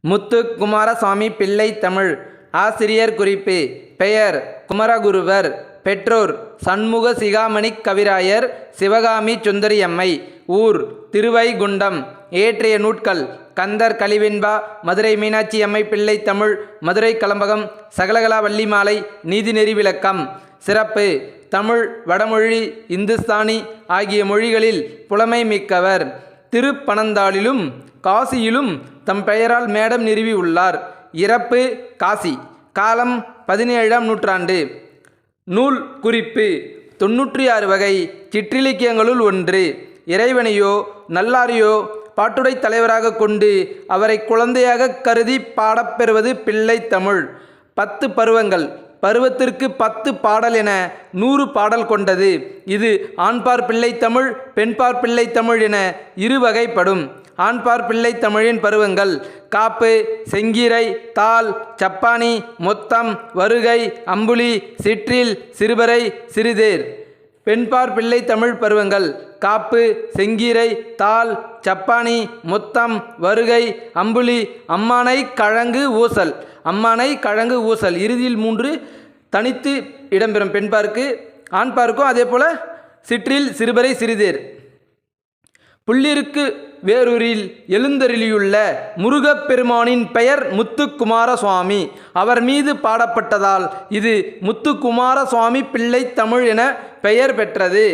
முத்து குமாரசாமி பிள்ளை தமிழ். ஆசிரியர் குறிப்பு. பெயர் குமரகுருவர். பெற்றோர் சண்முக சிகாமணி கவிராயர். சிவகாமி சுந்தரியம்மை. ஊர் திருவைகுண்டம். ஏற்றிய நூட்கள். கந்தர் கலிவெண்பா மதுரை மீனாட்சி அம்மை பிள்ளை தமிழ். மதுரை கலம்பகம். சகலகலா வள்ளிமாலை நீதிநெறி விளக்கம். சிறப்பு. தமிழ் வடமொழி இந்துஸ்தானி ஆகிய மொழிகளில் புலமை மிக்கவர். திருப்பனந்தாளிலும் காசியிலும் தம் பெயரால் மேடம் நிறுவி உள்ளார். இறப்பு காசி. காலம் பதினேழாம் நூற்றாண்டு. நூல் குறிப்பு. தொன்னூற்றி ஆறு வகை சிற்றிலக்கியங்களுள் ஒன்று. இறைவனையோ நல்லாரையோ பாட்டுடை தலைவராக கொண்டு அவரை குழந்தையாக கருதி பாடப்பெறுவது பிள்ளை தமிழ். பத்து பருவங்கள். பருவத்திற்கு பத்து பாடல் என நூறு பாடல் கொண்டது. இது ஆண்பார் பிள்ளை தமிழ் பெண்பார் பிள்ளை தமிழ் என இரு வகைப்படும் ஆண்பார் பிள்ளை தமிழின் பருவங்கள் காப்பு செங்கீரை தாள் சப்பானி மொத்தம் வருகை அம்புலி சிற்றில் சிறுபறை சிறுதேர். பெண்பார் பிள்ளை தமிழ் பருவங்கள். காப்பு செங்கீரை தாள் சப்பானி மொத்தம் வருகை அம்புலி அம்மானை கழங்கு ஊசல். அம்மானை கழங்கு ஊசல். இறுதியில் மூன்று தனித்து இடம்பெறும் பெண்பார்க்கு ஆண்பார்க்கும் அதே போல் சிற்றில் சிறுபறை சிறுதேர். புள்ளிருக்கு வேரூரில் எழுந்தருளியுள்ள முருகப்பெருமானின் பெயர் முத்துக்குமார சுவாமி அவர் மீது பாடப்பட்டதால் இது முத்துக்குமார சுவாமி பிள்ளை தமிழ் என பெயர் பெற்றது.